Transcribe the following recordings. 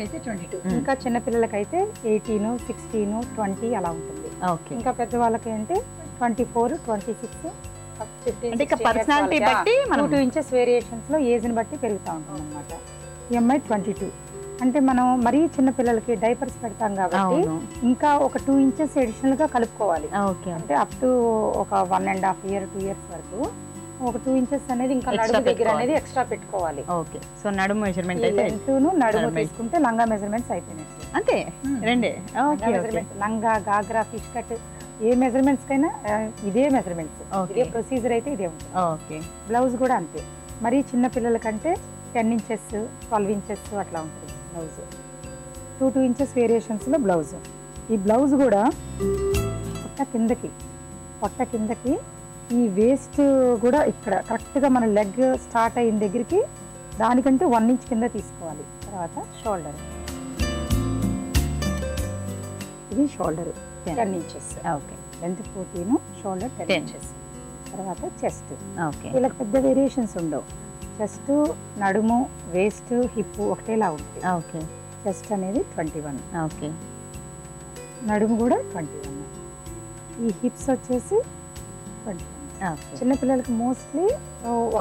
అయితే twenty two. ఇంకా చిన్నపిల్లలకైతే eighteen sixteen twenty అలా ఉంటుంది. ఓకే. ఇంకా పెద్దవాళ్ళకి అంటే twenty four twenty six personality బట్టి మనం- టూ ఇంచెస్ వేరియేషన్స్లో ఏజ్ని బట్టి పెరుగుతూ ఉంటుంది అనమాట ఈఎంఐ ట్వంటీ టూ. అంటే మనం మరీ చిన్న పిల్లలకి డైపర్స్ పెడతాం కాబట్టి ఇంకా ఒక టూ ఇంచెస్ అడిషనల్గా కలుపుకోవాలి. ఓకే. అంటే అప్ టు ఒక one and half year two years వరకు. ఒక టూ ఇంచెస్ అనేది ఇంకా నడుము దగ్గర. అనేది ఎక్స్ట్రా పెట్టుకోవాలి. ఓకే సో నడుము మెజర్మెంట్ అయితే నడుము. తీసుకుంటే లంగా మెజర్మెంట్స్ అయిపోయినట్టు అంతే? రెండే? లంగా ఓకే లంగా గాగ్రా ఫిష్ కట్ ఏ మెజర్మెంట్స్ కైనా ఇదే మెజర్మెంట్స్. ఇదే ప్రొసీజర్ అయితే ఇదే ఉంటుంది. ఓకే బ్లౌజ్ కూడా అంతే. మరీ చిన్న పిల్లల కంటే టెన్ ఇంచెస్ ట్వెల్వ్ ఇంచెస్ అట్లా ఉంటుంది బ్లౌజ్ టూ టూ ఇంచెస్ వేరియేషన్స్లో బ్లౌజ్ ఈ బ్లౌజ్ కూడా పొట్ట కిందకి పొట్ట కిందకి ఈ వేస్ట్ కూడా ఇక్కడ కరెక్ట్గా మన లెగ్ స్టార్ట్ అయిన దగ్గరికి దానికంటే వన్ ఇంచ్ కింద తీసుకోవాలి. తర్వాత షోల్డర్ ఇది shoulder ten inches okay length fourteen shoulder ten 10. Inches తర్వాత చెస్ట్ ఓకే వీళ్ళకి పెద్ద వేరియేషన్స్ ఉండవు. చెస్ట్ నడుము వేస్ట్ హిప్ ఒకటేలా ఉంటుంది ఓకే చెస్ట్ అనేది ట్వంటీ వన్ ఓకే నడుము కూడా ట్వంటీ వన్ ఈ హిప్స్ వచ్చేసి ట్వంటీ చిన్నపిల్లలకి మోస్ట్లీ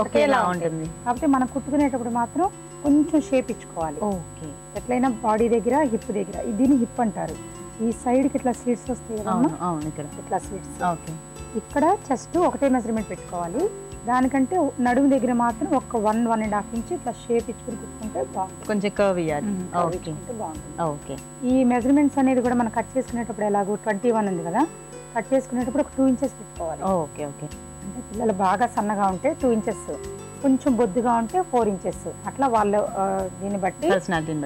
ఒకేలా ఉంటుంది. కాకపోతే మనం కుట్టుకునేటప్పుడు మాత్రం కొంచెం షేప్ ఇచ్చుకోవాలి. ఓకే ఎట్లయినా బాడీ దగ్గర హిప్ దగ్గర. దీన్ని హిప్ అంటారు. ఈ సైడ్కి ఇట్లా స్లీట్స్ వస్తాయి అవును ఇక్కడ. ఇట్లా స్లీట్స్ ఓకే ఇక్కడ చెస్ట్ ఒకటే మెజర్మెంట్ పెట్టుకోవాలి. దానికంటే నడుము దగ్గర మాత్రం ఒక one one and half inch ఇట్లా షేప్ ఇచ్చుకుని కుట్టుకుంటే బాగుంటుంది. కొంచెం కర్వ్ ఇవ్వాలి బాగుంటుంది. ఓకే ఈ మెజర్మెంట్స్ అనేది కూడా మనం కట్ చేసుకునేటప్పుడు ఎలాగో ట్వంటీ వన్ ఉంది కదా? కట్ చేసుకునేటప్పుడు ఒక టూ ఇంచెస్ పెట్టుకోవాలి. Okay okay. అంటే పిల్లలు బాగా సన్నగా ఉంటే టూ ఇంచెస్ కొంచెం బొద్దుగా ఉంటే ఫోర్ ఇంచెస్ అట్లా వాళ్ళ దీన్ని బట్టి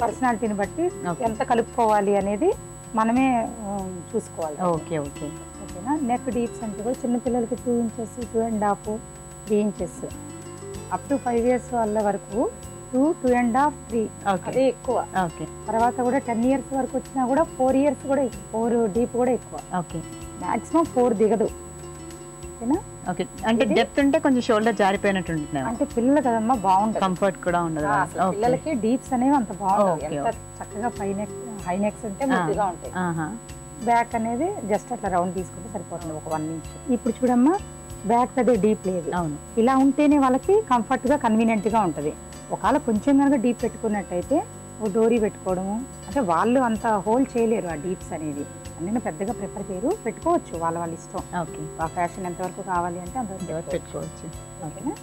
పర్సనాలిటీని బట్టి. ఎంత కలుపుకోవాలి అనేది మనమే చూసుకోవాలి. Okay okay. ఓకేనా? నెక్ డీప్స్ అంటే కూడా చిన్నపిల్లలకి two inches two and half three inches up to five years వాళ్ళ వరకు two two and half three అదే ఎక్కువ. ఓకే. తర్వాత కూడా టెన్ ఇయర్స్ వరకు వచ్చినా కూడా ఫోర్ ఇయర్స్ కూడా ఫోర్ డీప్ కూడా ఎక్కువ. ఓకే. మాక్సిమం ఫోర్ దిగదు. ఓకేనా? ఓకే. అంటే డెప్త్ ఉంటే కొంచెం షోల్డర్ జారిపోయినట్టు ఉంటుంది అంటే పిల్లలు కదమ్మా బాగుంటుంది కంఫర్ట్ కూడా ఉండదు పిల్లలకి డీప్స్ అనేవి అంత ఓకే, ఎంత చక్కగా పై నెక్ హై నెక్స్ ఉంటే ముద్దుగా ఉంటాయి. ఆహా. బ్యాక్ అనేది జస్ట్ అట్లా రౌండ్ తీసుకుంటే సరిపోతుంది ఒక వన్ ఇంచ్ ఇప్పుడు చూడమ్మా బ్యాక్ అదే డీప్ లేదు. అవును. ఇలా ఉంటేనే వాళ్ళకి కంఫర్ట్గా కన్వీనియంట్గా ఉంటది. ఒకవేళ కొంచెం కనుక డీప్ పెట్టుకున్నట్టయితే ఓ డోరీ పెట్టుకోవడము అంటే వాళ్ళు అంత హోల్డ్ చేయలేరు ఆ డీప్స్ అనేది. అన్నీ పెద్దగా ప్రిఫర్ చేయరు పెట్టుకోవచ్చు వాళ్ళ వాళ్ళ ఇష్టం. ఓకే. ఆ ఫ్యాషన్ ఎంతవరకు కావాలి అంటే అంతవరకు పెట్టుకోవచ్చు. పెట్టుకోవచ్చు. ఓకేనా?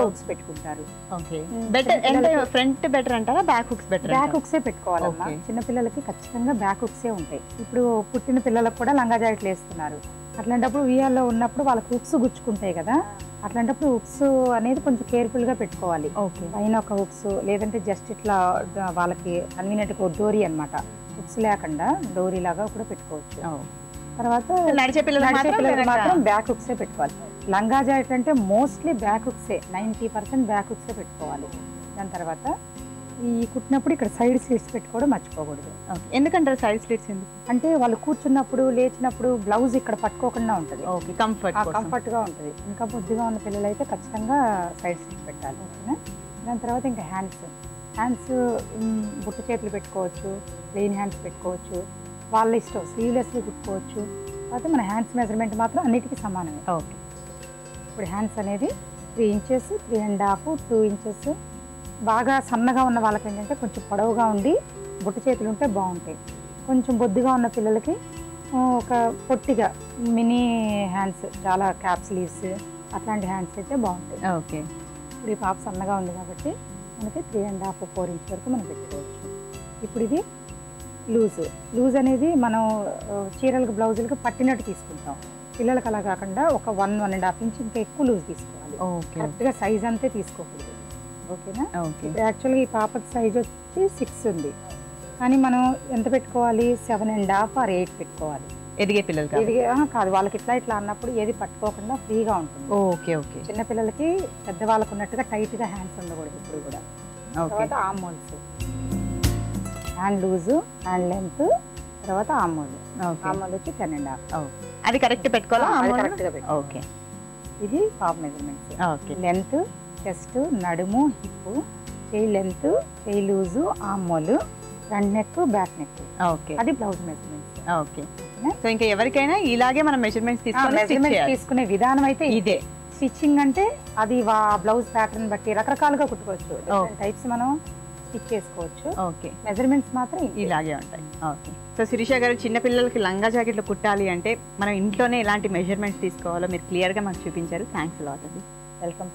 హుక్స్ పెట్టుకుంటారు. ఓకే. మ్మ్. బెటర్ ఫ్రంట్ బెటర్ అంటారా బ్యాక్ హుక్స్ బెటర్ బ్యాక్ హుక్సే పెట్టుకోవాలమ్మా. చిన్న పిల్లలకి ఖచ్చితంగా బ్యాక్ హుక్సే ఉంటాయి. ఇప్పుడు పుట్టిన పిల్లలకు కూడా లంగా జాకెట్లు వేస్తున్నారు. అట్లాంటప్పుడు ఉయ్యాల్లో ఉన్నప్పుడు వాళ్ళకి హుక్స్ గుచ్చుకుంటాయి కదా. అట్లాంటప్పుడు హుక్స్ అనేది కొంచెం కేర్ఫుల్గా పెట్టుకోవాలి. ఓకే. పైన ఒక హుక్స్ లేదంటే జస్ట్ ఇట్లా వాళ్ళకి కన్వీనియంట్ ఒక డోరీ అన్నమాట. హుక్స్ లేకుండా డోరీ లాగా కూడా పెట్టుకోవచ్చు. తర్వాత నడిచే పిల్లలు మాత్రం బ్యాక్ హుక్సే పెట్టుకోవాలి. లంగా జాకెట్ అంటే మోస్ట్లీ బ్యాక్ హుక్సే నైంటీ పర్సెంట్ బ్యాక్ హుక్సే పెట్టుకోవాలి. దాని తర్వాత ఈ కుట్టినప్పుడు ఇక్కడ సైడ్ సీట్స్ పెట్టుకోవడం మర్చిపోకూడదు. ఓకే. ఎందుకంటారు సైడ్ స్లిట్స్ ఎందుకు? అంటే వాళ్ళు కూర్చున్నప్పుడు లేచినప్పుడు బ్లౌజ్ ఇక్కడ పట్టుకోకుండా ఉంటుంది. ఓకే కంఫర్ట్ కంఫర్ట్గా ఉంటుంది. ఇంకా బొద్దుగా ఉన్న పిల్లలు అయితే ఖచ్చితంగా సైడ్ స్టిచ్ పెట్టాలి ఓకేనా? దాని తర్వాత ఇంకా హ్యాండ్స్. హ్యాండ్స్ బుట్ట చేతులు పెట్టుకోవచ్చు ప్లెయిన్ హ్యాండ్స్ పెట్టుకోవచ్చు వాళ్ళ ఇష్టం స్లీవ్లెస్లు కుట్టుకోవచ్చు. కాకపోతే మన హ్యాండ్స్ మెజర్మెంట్ మాత్రం అన్నిటికీ సమానమే. ఓకే. ఇప్పుడు హ్యాండ్స్ అనేది three inches three and half two inches బాగా సన్నగా ఉన్న వాళ్ళకి ఏంటంటే కొంచెం పొడవుగా ఉండి బుట్ట చేతులు ఉంటే బాగుంటాయి. కొంచెం బొద్దుగా ఉన్న పిల్లలకి ఒక పొట్టిగా మినీ హ్యాండ్స్ చాలా క్యాప్ స్లీవ్స్ అట్లాంటి హ్యాండ్స్ అయితే బాగుంటాయి. ఓకే. ఇప్పుడు ఈ పాప సన్నగా ఉంది కాబట్టి మనకి three and half four inch వరకు మనం పెట్టుకోవచ్చు. ఇప్పుడు ఇది లూజ్. లూజ్ అనేది మనం చీరలకు బ్లౌజులకు పట్టినట్టు తీసుకుంటాం. పిల్లలకు అలా కాకుండా ఒక one one and half inch ఇంకా ఎక్కువ లూజ్ తీసుకోవాలి. ఓకే. కరెక్ట్గా సైజ్ అంతే తీసుకోకూడదు. ఓకేనా? యాక్చువల్గా ఈ పాపకి సైజ్ వచ్చి సిక్స్ ఉంది. కానీ మనం ఎంత పెట్టుకోవాలి? Seven and half or eight పెట్టుకోవాలి. ఎదిగే పిల్లలు ఆ, కాదు. వాళ్ళకి ఇట్లా ఇట్లా అన్నప్పుడు ఏది పట్టుకోకుండా ఫ్రీగా ఉంటుంది. Okay okay. చిన్న పిల్లలకి పెద్ద వాళ్ళకు ఉన్నట్టుగా టైట్గా హ్యాండ్స్ ఉండకూడదు ఇప్పుడు కూడా. తర్వాత armholes hand loose hand length తర్వాత ఆమోల్ ఆమోల్ వచ్చి టెన్ అండ్ హాఫ్. అది కరెక్ట్ పెట్టుకోవాలా ఓకే. ఇది top measurements. Okay. Length chest నడుము హిప్ చేయి లెంత్ చేయి loose armhole front neck back neck. Okay. అది బ్లౌజ్ మెజర్మెంట్స్. ఓకే. సో ఇంకా ఎవరికైనా ఇలాగే మనం మెజర్మెంట్స్ తీసుకొని stitch మెజర్మెంట్ చేయాలి. తీసుకునే విధానం అయితే ఇదే. స్టిచ్చింగ్ అంటే అది బ్లౌజ్ ప్యాటర్న్ బట్టి రకరకాలుగా కుట్టుకోవచ్చు. టైప్స్ మనం స్టిచ్ చేసుకోవచ్చు. ఓకే. మెజర్మెంట్స్ మాత్రం. ఇలాగే ఉంటాయి. ఓకే. సో శిరీష గారు చిన్న పిల్లలకి లంగా జాకెట్లు కుట్టాలి అంటే మనం ఇంట్లోనే ఎలాంటి మెజర్మెంట్స్ తీసుకోవాలో మీరు క్లియర్గా మాకు చూపించారు. థ్యాంక్స్ లాట్ అండి. వెల్కమ్